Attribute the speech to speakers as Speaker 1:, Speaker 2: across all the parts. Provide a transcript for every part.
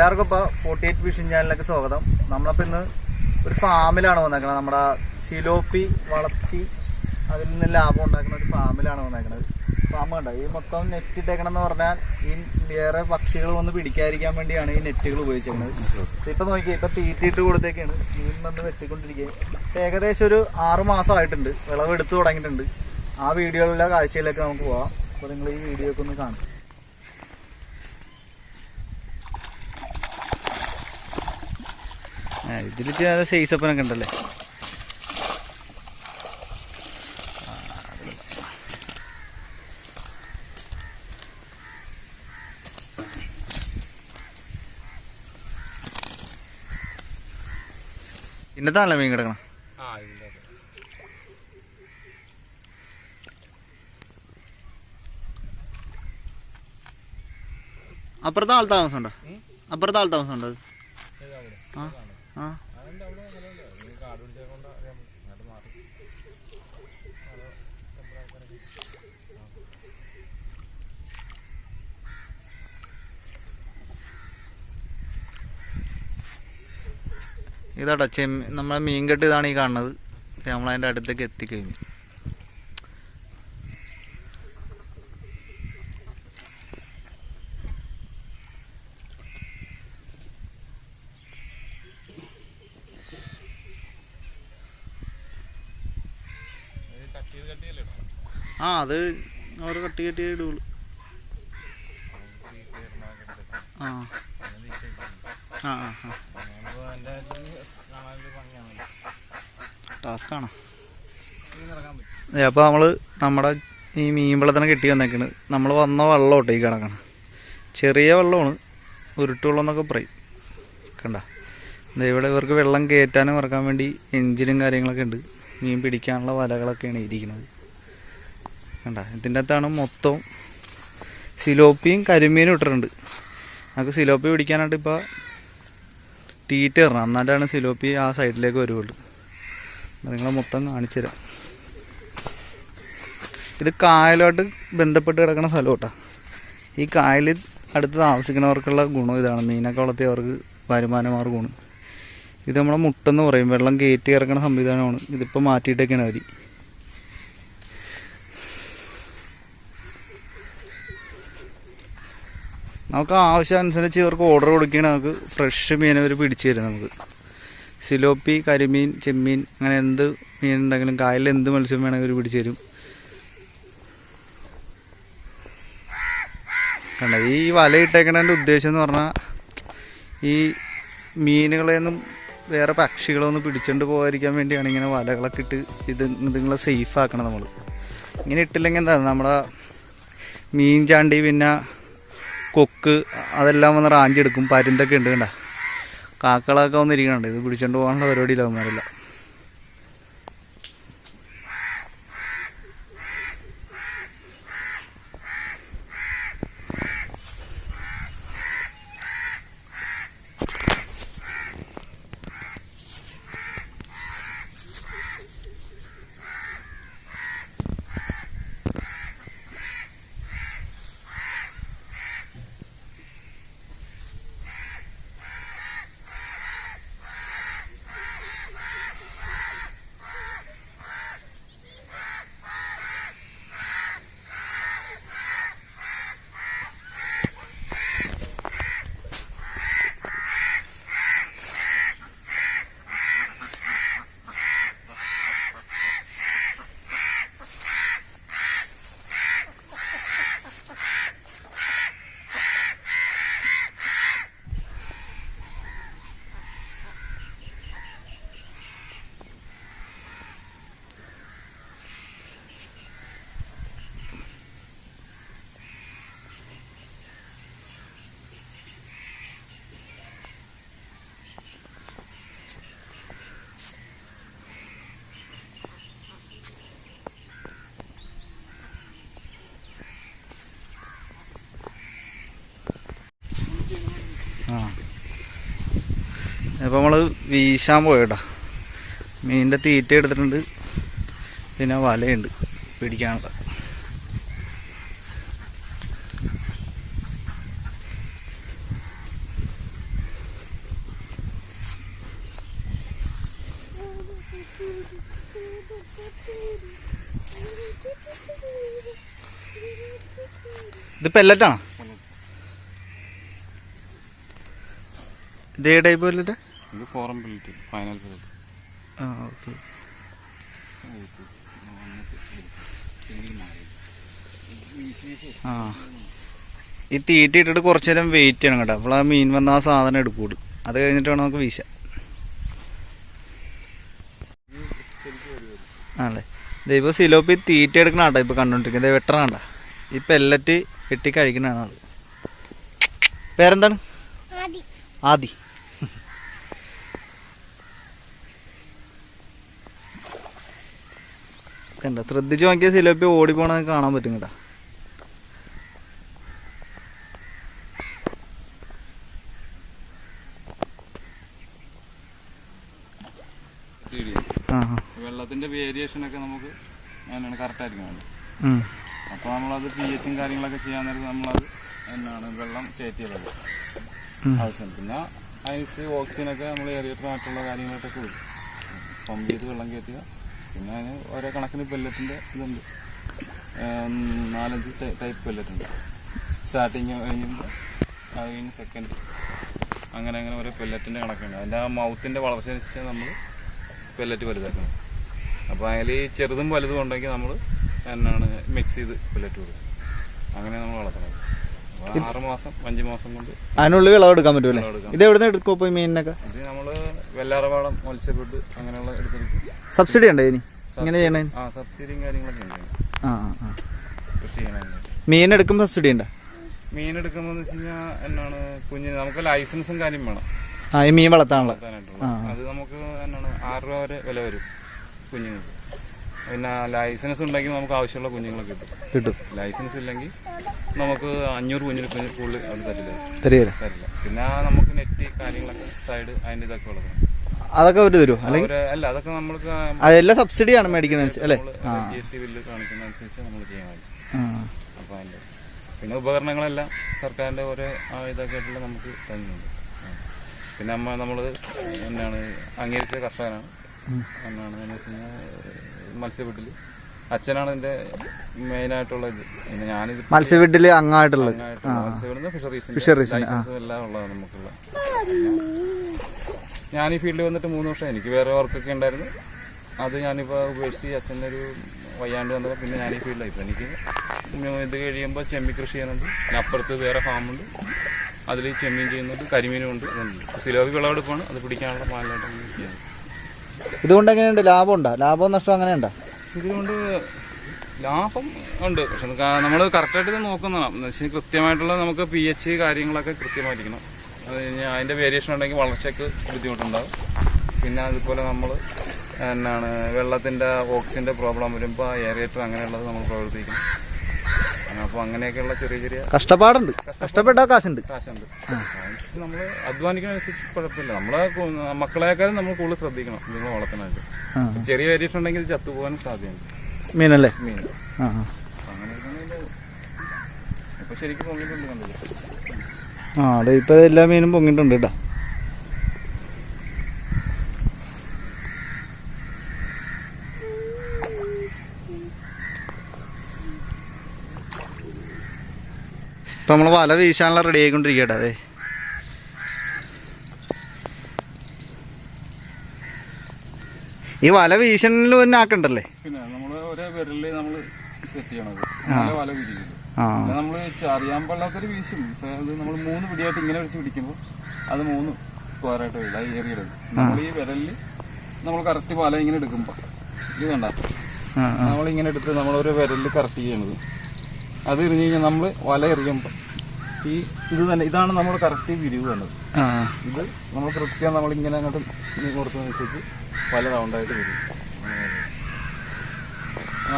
Speaker 1: എല്ലാവർക്കും ഇപ്പൊ forty eight vision ചാനലിലേക്ക് സ്വാഗതം. നമ്മളിപ്പോ ഇന്ന് ഒരു ഫാമിലാണ് വന്നേക്കുന്നത് നമ്മുടെ സിലോപ്പി വളർത്തി അതിൽ നിന്ന് ലാഭം ഉണ്ടാക്കുന്ന ഒരു ഫാമിലാണ് വന്നേക്കുന്നത് ഫാം കണ്ടോ? ഈ മൊത്തം നെറ്റ് ഇട്ടേക്കണം എന്ന് പറഞ്ഞാൽ ഈ വേറെ പക്ഷികൾ വന്ന് പിടിക്കാതിരിക്കാൻ വേണ്ടിയാണ് ഈ നെറ്റുകൾ ഉപയോഗിച്ചിരിക്കുന്നത് ഇപ്പൊ നോക്കിയേ ഇപ്പൊ തീറ്റിയിട്ട് കൊടുത്തേക്കാണ്. മീൻ വന്ന് വെട്ടിക്കൊണ്ടിരിക്കുക ഏകദേശം ഒരു ആറ് മാസം ആയിട്ടുണ്ട്. വിളവെടുത്ത് തുടങ്ങിയിട്ടുണ്ട്. ആ വീഡിയോയിലുള്ള കാഴ്ചയിലേക്ക് നമുക്ക് പോവാം. അപ്പോൾ നിങ്ങൾ ഈ വീഡിയോ ഒക്കെ ഒന്ന് കാണും ഇതിൽ സൈസ് സൈസപ്പനൊക്കെ ഉണ്ടല്ലേ? ഇന്നത്താണല്ലേ മീൻ കിടക്കണം. അപ്പുറത്തെ ആൾ താമസം ഉണ്ടോ അപ്പുറത്തെ ആൾ താമസം ഉണ്ടോ ആ. ആ. ചെമ്മീൻ നമ്മളെ മീൻ കെട്ട് ഇതാണ് ഈ കാണുന്നത്. നമ്മളതിന്റെ അടുത്തേക്ക് എത്തിക്കഴിഞ്ഞു
Speaker 2: ഇത് കട്ട് ചെയ്ത് കട്ട് ചെയ്യല്ലേ
Speaker 1: ആ അത് അവർ കട്ടി കട്ടി ഇടുള്ളൂ. ആ. ആ ആ അപ്പോൾ നമ്മൾ നമ്മുടെ ഈ മീൻ വെള്ളത്തിനെ കെട്ടി വന്നേക്കണ്. നമ്മൾ വന്ന വെള്ളമോട്ടെ ഈ കിടക്കണം. ചെറിയ വെള്ളമാണ്. ഉരുട്ടുവെള്ളം എന്നൊക്കെ പറയും. കണ്ട? ഇവിടെ ഇവർക്ക് വെള്ളം കയറ്റാനും ഇറക്കാൻ വേണ്ടി എഞ്ചിനും കാര്യങ്ങളൊക്കെ ഉണ്ട്. മീൻ പിടിക്കാനുള്ള വലകളൊക്കെയാണ് ഇരിക്കുന്നത് കണ്ട. ഇതിന്റെ അകത്താണ് മൊത്തം സിലോപ്പിയും കരിമീനും ഇട്ടിട്ടുണ്ട്. നമുക്ക് സിലോപ്പി പിടിക്കാനായിട്ട് ഇപ്പോൾ തീറ്റ ഇടണം. എന്നിട്ടാണ് സിലോപ്പി ആ സൈഡിലേക്ക് വരുവുള്ളൂ. നിങ്ങളെ മൊത്തം കാണിച്ചു തരാം. ഇത് കായലുമായിട്ട് ബന്ധപ്പെട്ട് കിടക്കുന്ന സ്ഥലം ഈ കായൽ അടുത്ത് താമസിക്കുന്നവർക്കുള്ള ഗുണം ഇതാണ്. മീനൊക്കെ വളർത്തിയവർക്ക് ഗുണം. ഇത് നമ്മളെ മുട്ടെന്ന് പറയും. വെള്ളം കയറ്റി ഇറക്കുന്ന സംവിധാനമാണ്. ഇതിപ്പോൾ മാറ്റിയിട്ടൊക്കെയാണ് മതി നമുക്ക് ആവശ്യാനുസരിച്ച് ഇവർക്ക് ഓർഡർ കൊടുക്കുകയാണെങ്കിൽ നമുക്ക് ഫ്രഷ് മീൻ അവർ പിടിച്ചു തരും നമുക്ക്. സിലോപ്പി കരിമീൻ ചെമ്മീൻ അങ്ങനെ എന്ത് മീൻ ഉണ്ടെങ്കിലും കായലിൽ എന്ത് മത്സ്യം വേണമെങ്കിലും പിടിച്ചു തരും. കണ്ട ഈ വല ഇട്ടേക്കണതിന്റെ ഉദ്ദേശം എന്ന് പറഞ്ഞാൽ ഈ മീനുകളെയൊന്നും വേറെ പക്ഷികളൊന്നും പിടിച്ചുകൊണ്ട് പോകാതിരിക്കാൻ വേണ്ടിയാണ് ഇങ്ങനെ വലകളൊക്കെ ഇട്ട് ഇത് ഇതുങ്ങളെ സേഫ് ആക്കണം നമ്മൾ ഇങ്ങനെ ഇട്ടില്ലെങ്കിൽ എന്താണ് നമ്മുടെ മീൻ ചാണ്ടി പിന്നെ കൊക്ക് അതെല്ലാം വന്ന് റാഞ്ചെടുക്കും പരുന്തൊക്കെ ഉണ്ട് കണ്ട. കാക്കളൊക്കെ വന്നിരിക്കണുണ്ട്. ഇത് പിടിച്ചോണ്ട് പോകാനുള്ള പരിപാടിയില്ല ആ ഇപ്പോൾ നമ്മൾ വീശാൻ പോയട്ടാ മീനിന്റെ തീറ്റ എടുത്തിട്ടുണ്ട്. പിന്നെ വലയുണ്ട് പിടിക്കാനുള്ള. ഇത് പെല്ലറ്റാണോ ഇതേ ടൈപ്പ് പെല്ലറ്റാ
Speaker 2: ഫോറം ബിൽറ്റ് ഫൈനൽ ബിൽറ്റ്
Speaker 1: ആ ഓക്കെ. ആ. ഈ തീറ്റ ഇട്ടിട്ട് കുറച്ച് നേരം വെയിറ്റ് ചെയ്യണം കേട്ടോ. അപ്പോൾ ആ മീൻ വന്ന ആ സാധനം എടുക്കൂട് അത് കഴിഞ്ഞിട്ട് വേണം നമുക്ക് വീശാം ആണല്ലേ? ദൈവം സിലോപ്പി തീറ്റ എടുക്കണ കേട്ടോ ഇപ്പോൾ കണ്ടുകൊണ്ടിരിക്കുന്നത്. വെട്ടണ കേട്ടോ ഈ പെല്ലറ്റ് വെട്ടി കഴിക്കണതാണ് ആൾ പേരെന്താണ്? ആദി. കണ്ട? ശ്രദ്ധിച്ചു നോക്കിയ സിലോപ്പി ഓടി പോണത് കാണാൻ പറ്റും കേട്ടാ.
Speaker 2: വെള്ളത്തിന്റെ വേരിയേഷൻ ഒക്കെ നമുക്ക് എന്നാണ് കറക്റ്റ് ആയിരിക്കും അപ്പൊ നമ്മളത് പി എച്ചും കാര്യങ്ങളൊക്കെ ചെയ്യാൻ നേരത്ത് നമ്മളത് എന്നാണ് വെള്ളം കയറ്റിയ വെള്ളം
Speaker 1: ഉം.
Speaker 2: ആവശ്യം പിന്നെ ഐസ് ഓക്സിജനൊക്കെ നമ്മൾ ഏറിയിട്ട് മറ്റുള്ള കാര്യങ്ങളൊക്കെ കൊടുക്കും. പമ്പ് ചെയ്ത് വെള്ളം കയറ്റുക. പിന്നെ അതിന് ഓരോ കണക്കിന് പെല്ലറ്റിന്റെ ഇതുണ്ട്. നാലഞ്ച് ടൈപ്പ് പെല്ലറ്റുണ്ട് സ്റ്റാർട്ടിങ് കഴിയുമ്പോൾ അത് കഴിഞ്ഞ് സെക്കൻഡ് അങ്ങനെ അങ്ങനെ ഓരോ പെല്ലറ്റിന്റെ കണക്കുണ്ട്. അതിന്റെ ആ മൗത്തിന്റെ വളർച്ച നമ്മൾ പെല്ലറ്റ് വലുതാക്കണം അപ്പോൾ അതിൽ ചെറുതും വലുതും ഉണ്ടെങ്കിൽ നമ്മൾ എന്നാണ് മിക്സ് ചെയ്ത് പെല്ലറ്റ് കൊടുക്കും അങ്ങനെ നമ്മൾ വളർത്തണം ആറ് മാസം അഞ്ച് മാസം കൊണ്ട്
Speaker 1: അതിനുള്ളിൽ വിളവെടുക്കാൻ
Speaker 2: പറ്റുമല്ലേ.
Speaker 1: ഇത് എവിടെ നിന്ന് എടുക്കും ഇപ്പോൾ മീനിനൊക്കെ?
Speaker 2: ഇത് നമ്മൾ വെള്ളാറവാടം മത്സ്യപ്പെട്ട് അങ്ങനെയുള്ള എടുത്തെടുക്കും
Speaker 1: സബ്സിഡി ഉണ്ടോ ഇനി ഇങ്ങനെ ചെയ്യണേ?
Speaker 2: ആ സബ്സിഡിയും കാര്യങ്ങളൊക്കെ ഉണ്ട്.
Speaker 1: ആ ആ,
Speaker 2: കൃഷി
Speaker 1: മീൻ എടുക്കുമ്പോൾ സബ്സിഡി ഉണ്ടോ?
Speaker 2: മീൻ എടുക്കുമ്പോൾ വെച്ച് കഴിഞ്ഞാൽ എന്നാണ് കുഞ്ഞ് നമുക്ക് ലൈസൻസും കാര്യം വേണം.
Speaker 1: ആ ഈ മീൻ വളർത്താനുള്ള.
Speaker 2: അത് നമുക്ക് എന്നാണ് ആറ് രൂപ വരെ വില വരും കുഞ്ഞുങ്ങൾക്ക്. പിന്നെ ലൈസൻസ് ഉണ്ടെങ്കിൽ നമുക്ക് ആവശ്യമുള്ള കുഞ്ഞുങ്ങളെ കിട്ടും.
Speaker 1: കിട്ടും.
Speaker 2: ലൈസൻസ് ഇല്ലെങ്കിൽ നമുക്ക് അഞ്ഞൂറ് കുഞ്ഞിന് കുഞ്ഞ് കൂടുതൽ അത് തരില്ല. തരില്ല. പിന്നെ നമുക്ക് നെറ്റ് കാര്യങ്ങളൊക്കെ സൈഡ് അതിന്റെ ഇതൊക്കെ വളർത്തണം
Speaker 1: അതൊക്കെ അവർ തരും. അല്ലെങ്കിൽ
Speaker 2: അവർ അല്ല അതൊക്കെ നമ്മൾക്ക്
Speaker 1: അതെല്ലാം സബ്സിഡിയാണ് മേടിക്കുന്നത് അല്ലേ? ആ.
Speaker 2: ജി എസ് ടി ബില്ല് കാണിക്കുന്ന അനുസരിച്ച് നമ്മൾ ചെയ്യാൻ മതി
Speaker 1: ആ.
Speaker 2: അപ്പോൾ അതിന്റെ പിന്നെ ഉപകരണങ്ങളെല്ലാം സർക്കാരിന്റെ ഓരോ ഇതൊക്കെ ആയിട്ടുള്ള നമുക്ക് തരുന്നുണ്ട്. പിന്നെ അമ്മ നമ്മൾ എന്നാണ് അംഗീകരിച്ച കർഷകനാണ്. എന്നാണ് എന്ന് വെച്ച് കഴിഞ്ഞാൽ മെയിൻ അച്ഛനാണ് മെയിനായിട്ടുള്ള ഇത്. പിന്നെ ഞാനിത്
Speaker 1: മത്സ്യഫീഡിൽ അങ്ങായിട്ടുള്ള ഫിഷറീസ്
Speaker 2: ഫിഷറീസ്. എല്ലാം ഉള്ളതാണ് നമുക്കുള്ള. ഞാൻ ഈ ഫീൽഡിൽ വന്നിട്ട് മൂന്ന് വർഷം. എനിക്ക് വേറെ വർക്കൊക്കെ ഉണ്ടായിരുന്നു. അത് ഞാനിപ്പോൾ ഉപേക്ഷിച്ച് അച്ഛന്റെ ഒരു വയ്യാണ്ട് വന്നത് പിന്നെ ഞാൻ ഈ ഫീൽഡിലായി. ഇപ്പം എനിക്ക് ഇത് കഴിയുമ്പോൾ ചെമ്മീൻ കൃഷി ചെയ്യുന്നുണ്ട്. പിന്നെ അപ്പുറത്ത് വേറെ ഫാമുണ്ട്. അതിൽ ചെമ്മീൻ ചെയ്യുന്നുണ്ട് കരിമീനും ഉണ്ട്. ഇതുണ്ട്. സിലോബി വിളവെടുപ്പാണ് അത് പിടിക്കാനുള്ള പാലായിട്ടാണ് ചെയ്യുന്നത്
Speaker 1: ഇതുകൊണ്ട് എങ്ങനെയുണ്ട്? ലാഭം ഉണ്ടോ? ലാഭവും നഷ്ടവും അങ്ങനെ ഉണ്ടോ?
Speaker 2: ഇതുകൊണ്ട് ലാഭം ഉണ്ട്. പക്ഷെ നമ്മൾ കറക്റ്റായിട്ട് ഇത് നോക്കുന്നതാണ്. എന്ന് വെച്ചാൽ കൃത്യമായിട്ടുള്ള നമുക്ക് പി എച്ച് കാര്യങ്ങളൊക്കെ കൃത്യമായിരിക്കണം. അതിന്റെ വേരിയേഷൻ ഉണ്ടെങ്കിൽ വളർച്ചയ്ക്ക് ബുദ്ധിമുട്ടുണ്ടാവും. പിന്നെ അതുപോലെ നമ്മൾ എന്നാണ് വെള്ളത്തിന്റെ ഓക്സിജന്റെ പ്രോബ്ലം വരുമ്പോൾ എയറേറ്റർ അങ്ങനെയുള്ളത് നമ്മൾ പ്രവർത്തിക്കും. അപ്പോൾ അങ്ങനെയൊക്കെയുള്ള ചെറിയ ചെറിയ
Speaker 1: കഷ്ടപ്പാടുണ്ട്. കഷ്ടപ്പെട്ടാ കാശുണ്ട്.
Speaker 2: കാശുണ്ട്. നമ്മൾ അധ്വാനിക്കുന്നതനുസരിച്ച് കുഴപ്പമില്ല. നമ്മളെ മക്കളെക്കാളും നമ്മൾ കൂടുതൽ ശ്രദ്ധിക്കണം. നിങ്ങൾ വളർത്താനായിട്ട്. ചെറിയ വേരിയേഷൻ ഉണ്ടെങ്കിൽ ഇത് ചത്തുപോകാനും സാധ്യതയുണ്ട്.
Speaker 1: മീനല്ലേ?
Speaker 2: മീൻ.
Speaker 1: ആ ആ.
Speaker 2: അങ്ങനെ ഇപ്പൊ ശരിക്കും പൊങ്ങിയിട്ടുണ്ട് കണ്ടില്ല?
Speaker 1: ആ അതെ ഇപ്പൊ എല്ലാ മീനും പൊങ്ങിട്ടുണ്ട് കേട്ടോ. ഇപ്പൊ നമ്മൾ വല വീശാനുള്ള റെഡി ആയിക്കൊണ്ടിരിക്കട്ടെ അതെ ഈ വല വീശണിൽ തന്നെ ആക്കണ്ടല്ലേ?
Speaker 2: പിന്നെ നമ്മൾ ഒരേ വിരലിൽ നമ്മൾ സെറ്റ് ചെയ്യണത്. വല പിടിക്കുന്നത്
Speaker 1: ആ.
Speaker 2: നമ്മൾ അറിയാൻ പാടില്ലാത്തൊരു വീശും. അത് നമ്മൾ മൂന്ന് പിടിയായിട്ട് ഇങ്ങനെ വെച്ച് പിടിക്കുമ്പോൾ അത് മൂന്ന് സ്ക്വയർ ആയിട്ട് വരില്ല അത് ഏറിയിടും നമ്മൾ ഈ വിരലിൽ നമ്മൾ കറക്റ്റ് പാല ഇങ്ങനെ എടുക്കുമ്പോ. ഇത് കണ്ട?
Speaker 1: ആ ആ.
Speaker 2: നമ്മൾ ഇങ്ങനെ എടുത്ത് നമ്മളൊരു വിരലിൽ കറക്റ്റ് ചെയ്യണത്. അത് എറിഞ്ഞു കഴിഞ്ഞാൽ നമ്മൾ വല എറിയുമ്പോൾ ഈ ഇത് തന്നെ ഇതാണ് നമ്മൾ കറക്റ്റ് വിരിവ്
Speaker 1: വേണ്ടത്
Speaker 2: ഇത് നമ്മൾ കൃത്യം നമ്മൾ ഇങ്ങനെ അങ്ങോട്ട് കൊടുത്തതനുസരിച്ച് പല റൗണ്ടായിട്ട് വരും. ആ.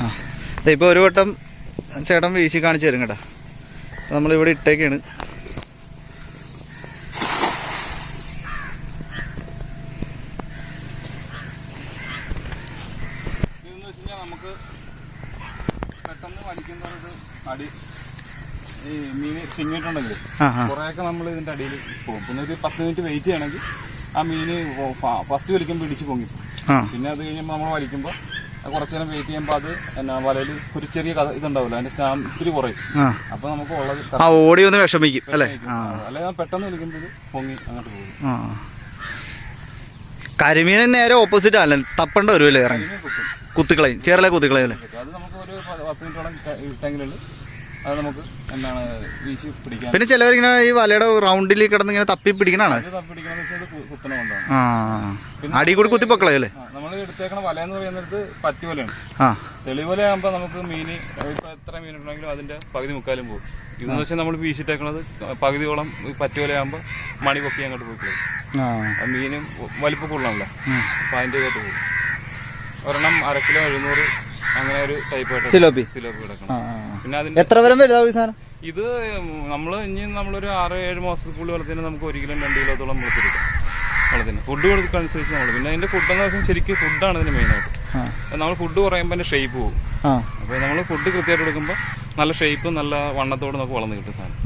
Speaker 1: ആ ഇപ്പൊ ഒരു വട്ടം ചേട്ടൻ വീശി കാണിച്ചു തരും കേട്ടോ. നമ്മളിവിടെ ഇട്ടേക്കാണ്.
Speaker 2: നമുക്ക് പെട്ടെന്ന് വലിക്കുന്നത് അടി ഈ മീൻ തിങ്ങിയിട്ടുണ്ടെങ്കിൽ കുറേയൊക്കെ നമ്മൾ ഇതിന്റെ അടിയിൽ പോകും. പിന്നെ ഒരു പത്ത് മിനിറ്റ് വെയിറ്റ് ചെയ്യണമെങ്കിൽ ആ മീന് ഫസ്റ്റ് വലിക്കുമ്പോൾ ഇടിച്ച് പൊങ്ങി പിന്നെ അത് കഴിയുമ്പോൾ നമ്മൾ വലിക്കുമ്പോൾ അത് കുറച്ച് നേരം വെയിറ്റ് ചെയ്യുമ്പോൾ അത് എന്നാ വലയിൽ ഒരു ചെറിയ ഇതുണ്ടാവില്ല അതിന്റെ സ്റ്റാമ്പ് ഇത്തിരി കുറയും. അപ്പൊ നമുക്ക് ഉള്ളത്
Speaker 1: ആ ഓടി ഒന്ന് വിഷമിക്കും അല്ലേ?
Speaker 2: അല്ലെങ്കിൽ പെട്ടെന്ന് ഇരിക്കുന്നത് പൊങ്ങി അങ്ങോട്ട് പോകും.
Speaker 1: കരിമീൻ നേരെ ഓപ്പോസിറ്റ് ആണല്ലേ? തപ്പണ്ട വരുമല്ലേ ഇറങ്ങി?
Speaker 2: കുത്തുക്കളയും കുത്തും.
Speaker 1: കുത്തുക്കളയും. അല്ലേ?
Speaker 2: അത് നമുക്ക് ഒരു പത്ത് മിനിറ്റോളം ഇട്ടെങ്കിലുള്ളൂ അത് നമുക്ക് എന്താണ് വീശി പിടിക്കാൻ
Speaker 1: പിന്നെ ചിലവരിങ്ങനെ ഈ വലയുടെ റൗണ്ടിൽ കിടന്ന് ഇങ്ങനെ തപ്പി പിടിക്കണാണ് അടി കൂടി കുത്തി പൊക്കളയും അല്ലേ?
Speaker 2: നമ്മൾ എടുത്തേക്കണ വല എന്ന് പറയുന്നത് പറ്റി വലയാണ്
Speaker 1: ആ.
Speaker 2: തെളിവല ആകുമ്പോൾ നമുക്ക് മീന് ഇപ്പൊ എത്ര മീൻ ഉണ്ടെങ്കിലും അതിന്റെ പകുതി മുക്കാലും പോകും. ഇതെന്ന് വെച്ചാൽ നമ്മൾ വീശിട്ടേക്കണത് പകുതിയോളം പറ്റുവല ആകുമ്പോൾ മണി പൊക്കി അങ്ങോട്ട് പോയിക്കളയും മീനും വലിപ്പം കൂടുതലാണല്ലോ. അപ്പൊ അതിന്റെ ഇതായിട്ട് പോകും. ഒരെണ്ണം അര കിലോ എഴുന്നൂറ് അങ്ങനെ ഒരു ടൈപ്പ്
Speaker 1: സിലോപ്പി.
Speaker 2: സിലോപ്പി കിടക്കണം. പിന്നെ അതിന്റെ
Speaker 1: എത്ര വരം വലുതാവും ഈ സാധനം?
Speaker 2: ഇത് നമ്മൾ ഇനി നമ്മളൊരു ആറ് ഏഴ് മാസത്തിനുള്ളിൽ വളർത്തിന് നമുക്ക് ഒരു കിലോ രണ്ട് കിലോത്തോളം വളർത്തിന് ഫുഡ് കൊടുക്കനുസരിച്ച് നമ്മൾ പിന്നെ അതിന്റെ ഫുഡ് എന്ന് വെച്ചാൽ ശരിക്കും ഫുഡാണ് ഇതിന് മെയിൻ
Speaker 1: ആയിട്ട്.
Speaker 2: നമ്മൾ ഫുഡ് കുറയുമ്പോൾ അതിന്റെ ഷേപ്പ് പോകും അപ്പോൾ നമ്മൾ ഫുഡ് കൃത്യമായിട്ട് കൊടുക്കുമ്പോൾ നല്ല ഷേപ്പ് നല്ല വണ്ണത്തോട് നമുക്ക് വളർന്ന് കിട്ടും സാധനം.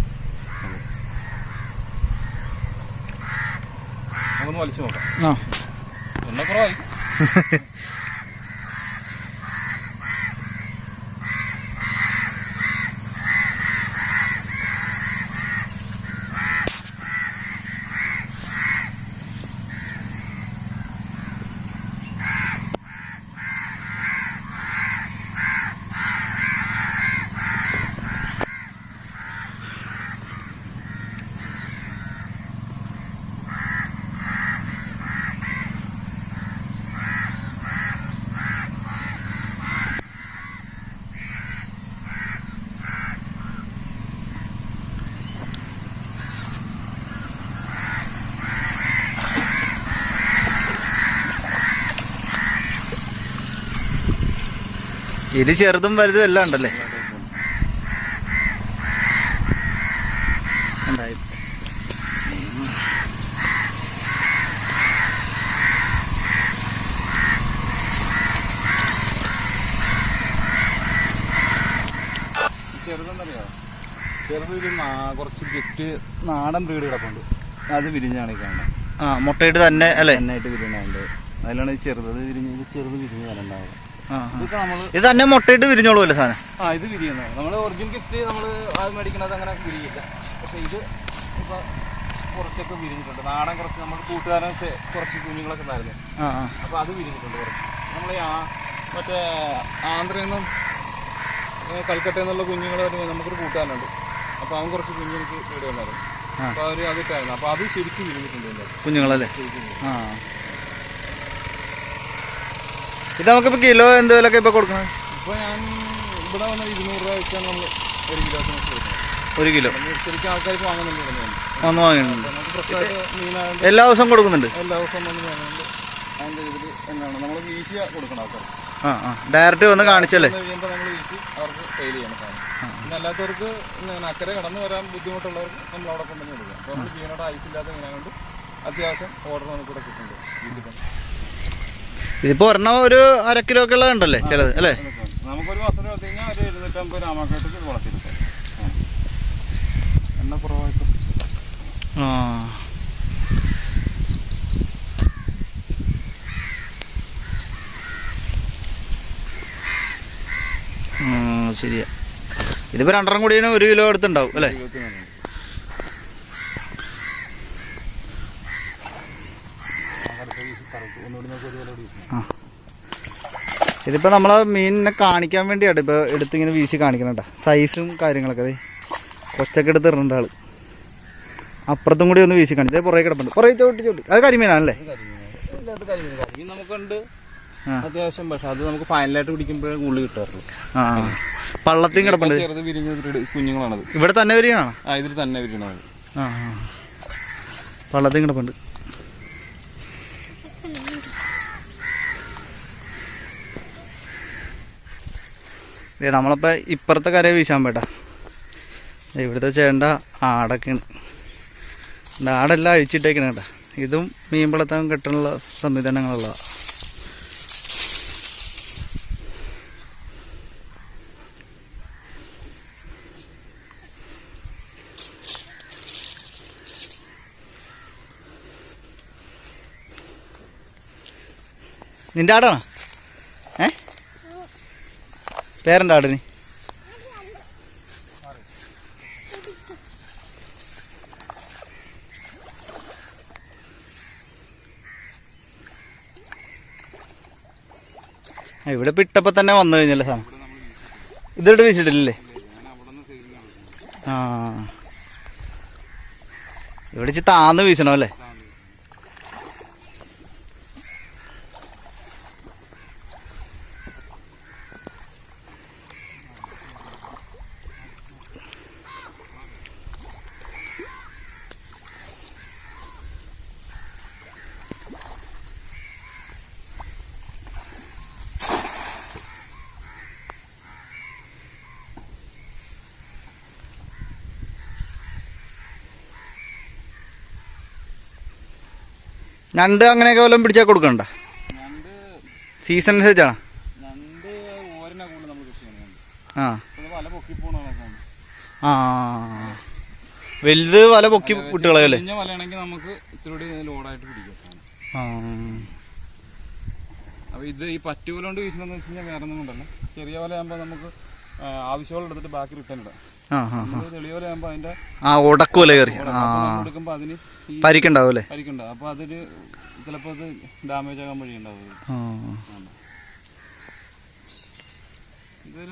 Speaker 2: നമുക്കൊന്ന് വലിച്ചു നോക്കാം.
Speaker 1: ആ.
Speaker 2: എണ്ണ
Speaker 1: ഇത് ചെറുതും വലുതും എല്ലാം ഉണ്ടല്ലേ.
Speaker 2: ചെറുതെന്നറിയോ? ചെറുത് ഒരു കുറച്ച് ഗിഫ്റ്റ് നാടൻ ബ്രീഡ് കിടപ്പുണ്ട്. അത് വിരിഞ്ഞാണ് കാണുന്നത്
Speaker 1: ആ മുട്ടയിട്ട് തന്നെ അല്ലേ?
Speaker 2: നന്നായിട്ട് വിരിഞ്ഞുണ്ട്. അതിലാണ് ചെറുത് വിരിഞ്ഞ് ചെറുത് വിരിഞ്ഞ് വരണ്ടാവുക.
Speaker 1: ഇത് തന്നെ മുട്ടയിട്ട് വിരിഞ്ഞോളൂ അല്ലേ സാധനം?
Speaker 2: ആ ഇത് വിരിയുന്നതാണ്. നമ്മൾ ഒറിജിനൽ ഗിഫ്റ്റ് നമ്മൾ അത് മേടിക്കുന്നത് അങ്ങനെ വിരിയില്ല. പക്ഷേ ഇത് ഇപ്പോൾ കുറച്ചൊക്കെ വിരിഞ്ഞിട്ടുണ്ട്. നാടൻ കുറച്ച് നമ്മൾ കൂട്ടുകാരൻ കുറച്ച് കുഞ്ഞുങ്ങളൊക്കെ ഉണ്ടായിരുന്നു. അപ്പോൾ അത് വിരിഞ്ഞിട്ടുണ്ട് കുറച്ച്. നമ്മൾ ആ മറ്റേ ആന്ധ്രയിൽ നിന്നും കൽക്കട്ടയിൽ നിന്നുള്ള കുഞ്ഞുങ്ങൾ നമുക്കൊരു കൂട്ടുകാരനുണ്ട്. അപ്പോൾ അവൻ കുറച്ച് കുഞ്ഞുങ്ങൾക്ക് വീട് വന്നായിരുന്നു അപ്പോൾ അവർ അതിട്ടായിരുന്നു അപ്പോൾ അത് ശരിക്കും വിരിഞ്ഞിട്ടുണ്ട്
Speaker 1: കുഞ്ഞുങ്ങളല്ലേ?
Speaker 2: ശരിക്കും
Speaker 1: ആ. ഇത് നമുക്കിപ്പോൾ കിലോ എന്ത് എന്തുപോലൊക്കെ ഇപ്പോൾ കൊടുക്കണം?
Speaker 2: ഇപ്പോൾ ഞാൻ ഇവിടെ വന്ന് ഇരുന്നൂറ് രൂപ വെച്ചാൽ നമ്മൾ ഒരു കിലോ
Speaker 1: ഒരു കിലോ.
Speaker 2: ശരിക്കും ആൾക്കാർക്ക് വാങ്ങുന്നുണ്ട് വന്ന് മീനായതുകൊണ്ട്
Speaker 1: എല്ലാ ദിവസവും കൊടുക്കുന്നുണ്ട്?
Speaker 2: എല്ലാ ദിവസവും വന്ന് വാങ്ങുന്നുണ്ട് അതിന്റെ ഇതിൽ എന്താണ് നമ്മൾ വീശിയ കൊടുക്കണം ആൾക്കാർക്ക്
Speaker 1: ആ ആ. ഡയറക്റ്റ് വന്ന് കാണിച്ചല്ലേ?
Speaker 2: കഴിയുമ്പോൾ നമ്മൾ വീശി അവർക്ക് സെയിൽ ചെയ്യണം സാധനം. പിന്നെ അല്ലാത്തവർക്ക് അക്കരെ കടന്നു വരാൻ ബുദ്ധിമുട്ടുള്ളവർക്ക് നമ്മൾ അവിടെ കൊണ്ടുവന്ന് കൊടുക്കുക. അപ്പോൾ നമ്മൾ ജീവനോട് ഐസില്ലാത്ത മീനായതുകൊണ്ട് അത്യാവശ്യം ഓർഡർ നമുക്ക് ഇവിടെ കിട്ടുന്നുണ്ട്. വീട്ടിൽ തന്നെ.
Speaker 1: ഇതിപ്പോ ഒരെണ്ണം ഒരു അര കിലോ ഒക്കെ ഉള്ളത് ഉണ്ടല്ലേ ചിലത് അല്ലേ?
Speaker 2: നമുക്കൊരു ഒരു വളർത്തിയെടുക്കാം. എണ്ണ കുറവായിട്ട്.
Speaker 1: ആ. ശരിയാ. ഇതിപ്പോ രണ്ടെണ്ണം കൂടിയാണ് ഒരു കിലോ അടുത്തുണ്ടാവും അല്ലേ? ഇതിപ്പോ നമ്മളെ മീനിനെ കാണിക്കാൻ വേണ്ടിയാണ് ഇപ്പൊ എടുത്തിങ്ങനെ വീശി കാണിക്കുന്നുണ്ട സൈസും കാര്യങ്ങളൊക്കെ അതെ കൊച്ചൊക്കെ എടുത്ത് ഇടുന്നുണ്ട് ആൾ അപ്പുറത്തും കൂടി ഒന്ന് വീശി കാണിച്ചത് പുറകെ കിടപ്പുണ്ട്. പുറകെ ചോട്ടി ചോട്ടി. അത് കരിമീനാണല്ലേ?
Speaker 2: നമുക്കുണ്ട്. അത്യാവശ്യം പക്ഷെ അത് നമുക്ക് ഫൈനലായിട്ട് പിടിക്കുമ്പോഴേ ഉള്ളി കിട്ടാറുള്ളൂ.
Speaker 1: ആ കിടപ്പുണ്ട്.
Speaker 2: ചെറുത് വിരിഞ്ഞ കുഞ്ഞുങ്ങളാണത്.
Speaker 1: ഇവിടെ തന്നെ വരികയാണോ
Speaker 2: ആ ഇതിൽ തന്നെ
Speaker 1: വരികയാണ് പള്ളത്തിൽ കിടപ്പുണ്ട്. ദേ നമ്മളിപ്പോൾ ഇപ്പുറത്തെ കരയെ വീശാൻ ദേ ഇവിടുത്തെ ചേണ്ട ആടൊക്കെയാണ്. ദേ ആടെല്ലാം അഴിച്ചിട്ടേക്കണ കേട്ടോ. ഇതും മീൻ വളർത്താൻ കിട്ടാനുള്ള സംവിധാനങ്ങളുള്ള നിന്റെ ആടാണോ ഏ പേരെന്താ ആടിന്? ഇവിടെ ഇപ്പൊ ഇട്ടപ്പോ തന്നെ വന്നു കഴിഞ്ഞല്ലേ സാധനം ഇതിട്ട് വീശിട്ടില്ലേ ആ. ഇവിടെ താന്ന് വീശണോ അല്ലേ? ഞണ്ട് അങ്ങനെയൊക്കെ വല്ലതും പിടിച്ചാൽ കൊടുക്കണ്ട. സീസൺ അനുസരിച്ചാണ്. ആ. ആ വലുത് വല പൊക്കി വിട്ടുകളയല്ലേ
Speaker 2: നമുക്ക് ഇത്തിരി ലോഡായിട്ട് പിടിക്കാം അപ്പോൾ ഇത് ഈ പറ്റുപോലെ കൊണ്ട് വീശുന്നതെന്ന് വെച്ച് കഴിഞ്ഞാൽ വേറെ ഒന്നും കൊണ്ടല്ല. ചെറിയ വല ആകുമ്പോൾ നമുക്ക് ആവശ്യമുള്ള എടുത്തിട്ട് ബാക്കി റിട്ടേൺ ഇടാം.
Speaker 1: ആ
Speaker 2: അതിന്റെ
Speaker 1: ആ. കയറി. പരിക്കുണ്ടാവും അല്ലേ?
Speaker 2: പരിക്കുണ്ടാവും. അത് ഡാമേജ് ആകാൻ വഴിയുണ്ടാവും.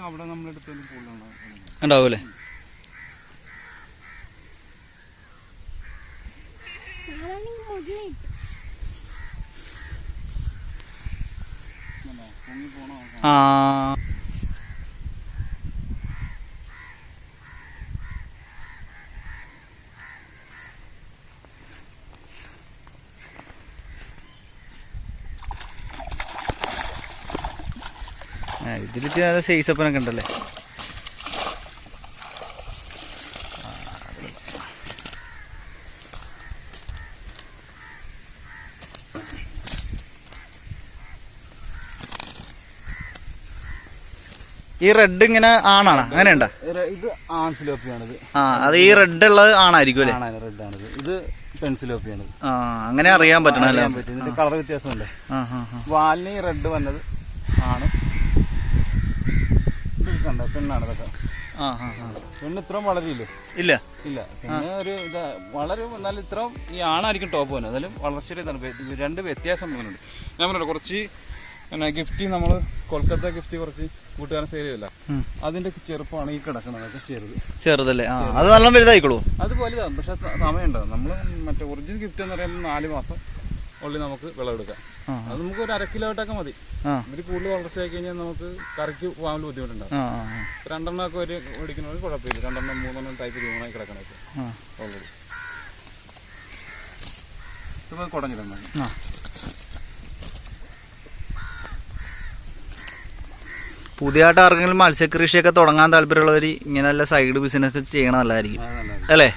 Speaker 2: അവിടെ കൂടുതലുണ്ടാവും
Speaker 1: ഉണ്ടാവും അല്ലേ? ആ. ഇതിലിട്ട് നല്ല സൈസ് അപ്പനൊക്കെ ഉണ്ടല്ലേ? ഈ റെഡ് ഇങ്ങനെ ആണാണ്? അങ്ങനെയുണ്ട്?
Speaker 2: ഇത് ആൺസിലോപ്പിയാണിത്.
Speaker 1: ആ അത് ഈ റെഡ് ഉള്ളത് ആണായിരിക്കും അല്ലേ?
Speaker 2: റെഡ് ആണിത്. ഇത് പെൻസിലോപ്പിയാണിത്
Speaker 1: ആ അങ്ങനെ അറിയാൻ പറ്റണം
Speaker 2: അറിയാൻ പറ്റും. ഇതിന്റെ കളർ വ്യത്യാസമുണ്ട്. വാലിന് ഈ റെഡ് വന്നത് ആണ്. കണ്ടോ? പെണ്ണാണ് ഇതൊക്കെ.
Speaker 1: ആ ആ ആ.
Speaker 2: പെണ്ണ് ഇത്രയും വളരില്ലേ
Speaker 1: ഇല്ല.
Speaker 2: ഇല്ല. പിന്നെ ഒരു ഇതാ വളരെ നല്ല ഇത്രയും ഈ ആണായിരിക്കും ടോപ്പ് പോകുന്നത് അതിലും വളർച്ചയിൽ ഇതാണ് രണ്ട് വ്യത്യാസം പോകുന്നുണ്ട് ഞാൻ പറഞ്ഞു കുറച്ച് പിന്നെ ഗിഫ്റ്റ് നമ്മൾ കൊൽക്കത്ത ഗിഫ്റ്റ് കുറച്ച് കൂട്ടുകാരൻ സെയിൽ ചെയ്തില്ല
Speaker 1: ഉം.
Speaker 2: അതിന്റെ ചെറുപ്പമാണ് ഈ കിടക്കുന്നതൊക്കെ ചെറുത്.
Speaker 1: ചെറുതല്ലേ? ആ അത് നല്ല വലുതായിക്കോളൂ.
Speaker 2: അത് വലുതാണ് പക്ഷെ സമയം സമയമുണ്ടാവും നമ്മൾ മറ്റേ ഒറിജിനൽ ഗിഫ്റ്റ് എന്ന് പറയുമ്പോൾ നാല് മാസം ഉള്ളിൽ നമുക്ക് വിളവെടുക്കാം. അത് നമുക്ക് ഒരു അര കിലോയട്ടൊക്കെ മതി. ഇതിൽ കൂടുതൽ വളർച്ചയായി കഴിഞ്ഞാൽ നമുക്ക് കറിക്ക് പോകാൻ ബുദ്ധിമുട്ടുണ്ടാവും. രണ്ടെണ്ണം ഒക്കെ ഒരു മേടിക്കുന്നവർ കുഴപ്പമില്ല. രണ്ടെണ്ണം മൂന്നെണ്ണം ടൈപ്പ് രൂപമായി കിടക്കണൊക്കെ
Speaker 1: ആ.
Speaker 2: ഓൾറെഡി കുടഞ്ഞിടണം.
Speaker 1: പുതിയതായിട്ട് ആർക്കെങ്കിലും മത്സ്യകൃഷിയൊക്കെ തുടങ്ങാൻ താല്പര്യമുള്ളവർ ഇങ്ങനെ നല്ല സൈഡ് ബിസിനസ് ചെയ്യണ നല്ലതായിരിക്കും. അല്ലേ?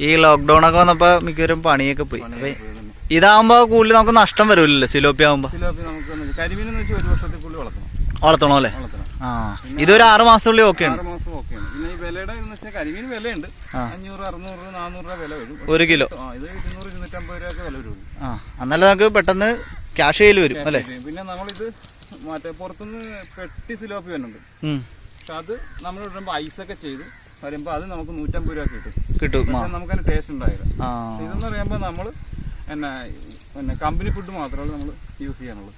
Speaker 1: ഈ ലോക്ക്ഡൗൺ ഒക്കെ വന്നപ്പോ മിക്കവരും പണിയൊക്കെ പോയി. ഇതാവുമ്പോ കൂടുതൽ നമുക്ക് നഷ്ടം വരില്ലല്ലോ സിലോപ്പി ആവുമ്പോ.
Speaker 2: സിലോപ്പി നമുക്ക് കരിമീൻ എന്ന് വെച്ചാൽ ഒരു വർഷത്തിനുള്ളിൽ വളർത്തണം.
Speaker 1: വളർത്തണോ അല്ലേ? ആ ഇതൊരു ആറ് മാസത്തിനുള്ളിൽ ഓക്കെ ആണ്.
Speaker 2: ആറ് മാസം ഓക്കെയാണ് പിന്നെ ഈ വിലയുടെ എന്ന് വെച്ചാൽ കരിമീൻ വിലയുണ്ട്.
Speaker 1: ആ.
Speaker 2: അഞ്ഞൂറ് അറുന്നൂറ് നാനൂറ് രൂപ വില വരും.
Speaker 1: ഒരു കിലോ.
Speaker 2: ആ ഇത് ഇരുന്നൂറ് ഇരുന്നൂറ്റമ്പത് രൂപയൊക്കെ വില വരും
Speaker 1: ആ എന്നാലും നമുക്ക് പെട്ടെന്ന് ക്യാഷ് കയ്യിൽ വരും അല്ലേ?
Speaker 2: പിന്നെ നമ്മളിത് മറ്റേ പുറത്തുനിന്ന് പെട്ടി സിലോപ്പി വരുന്നുണ്ട്. പക്ഷെ അത് നമ്മൾ ഇടുമ്പോൾ ഐസൊക്കെ ചെയ്ത് വരുമ്പോൾ അത് നമുക്ക് നൂറ്റമ്പത് രൂപ കിട്ടും.
Speaker 1: കിട്ടും.
Speaker 2: നമുക്ക് അതിന് ടേസ്റ്റ് ഉണ്ടായില്ല ഇതെന്ന് പറയുമ്പോൾ നമ്മൾ പിന്നെ കമ്പനി ഫുഡ് മാത്രമേ നമ്മൾ യൂസ് ചെയ്യാനുള്ളൂ.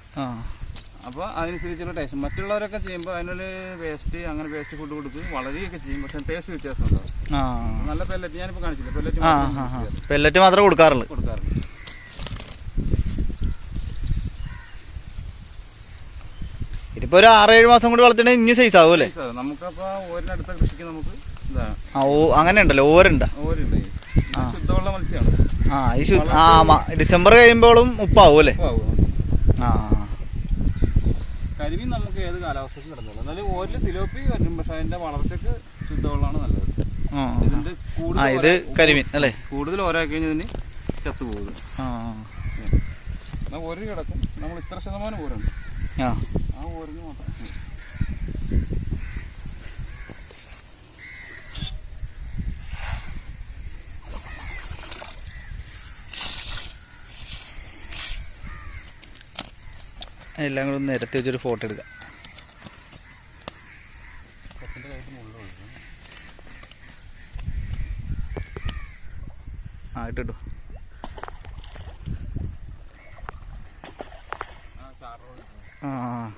Speaker 1: അപ്പൊ
Speaker 2: അപ്പോൾ അതനുസരിച്ചുള്ള ടേസ്റ്റ് മറ്റുള്ളവരൊക്കെ ചെയ്യുമ്പോൾ അതിനൊരു വേസ്റ്റ് അങ്ങനെ വേസ്റ്റ് ഫുഡ് കൊടുത്ത് വളരെയൊക്കെ ചെയ്യും. പക്ഷെ ടേസ്റ്റ് വ്യത്യാസം ഉണ്ടാവും നല്ല പെല്ലറ്റ് ഞാനിപ്പോൾ കാണിച്ചില്ല. പെല്ലറ്റ്
Speaker 1: പെല്ലറ്റ് മാത്രമേ കൊടുക്കാറുള്ളൂ.
Speaker 2: കൊടുക്കാറുള്ളൂ.
Speaker 1: ഇതിപ്പോ ഒരു ആറേഴ് മാസം കൂടി വളർത്തിട്ട് ഇനി സൈസ്
Speaker 2: ആവൂലേ ഓരിനടുത്ത കൃഷിക്ക് നമുക്ക് ഇതാണ്
Speaker 1: അങ്ങനെ ഉണ്ടല്ലോ ഓരുണ്ട.
Speaker 2: ഓരുണ്ട്. ശുദ്ധമുള്ള മത്സ്യമാണ്.
Speaker 1: ആ ഈ ശു ആ മ- ഡിസംബർ കഴിയുമ്പോഴും ഉപ്പാവും അല്ലേ. ആ.
Speaker 2: കരിമീൻ നമുക്ക് ഏത് കാലാവസ്ഥയ്ക്ക് കിടന്നുള്ളൂ എന്നാലും ഓരിൽ സിലോപ്പി വരും പക്ഷെ അതിന്റെ വളർച്ചയ്ക്ക് ശുദ്ധവെള്ളമാണ് നല്ലത്.
Speaker 1: ആ.
Speaker 2: ഇതിന്റെ
Speaker 1: ആ
Speaker 2: കൂടുതൽ
Speaker 1: ഇത് കരിമീൻ അല്ലേ?
Speaker 2: കൂടുതൽ ഓരാക്കി കഴിഞ്ഞാൽ ഇതിന് ചത്തുപോകും.
Speaker 1: ആ.
Speaker 2: ഒരു ഓര് കിടക്കും. നമ്മൾ ഇത്ര ശതമാനം ഓരുണ്ട്.
Speaker 1: ആ.
Speaker 2: ആ ഓരിന് മാത്രം
Speaker 1: എല്ലാം കൂടെ നിരത്തി വെച്ചൊരു ഫോട്ടോ എടുക്കാം
Speaker 2: കൊച്ചിന്റെ കയ്യിൽ മുള്ളുണ്ട്
Speaker 1: ആ ഇട്ടിട്ടു
Speaker 2: ആ ചാറ്
Speaker 1: ആ ആ.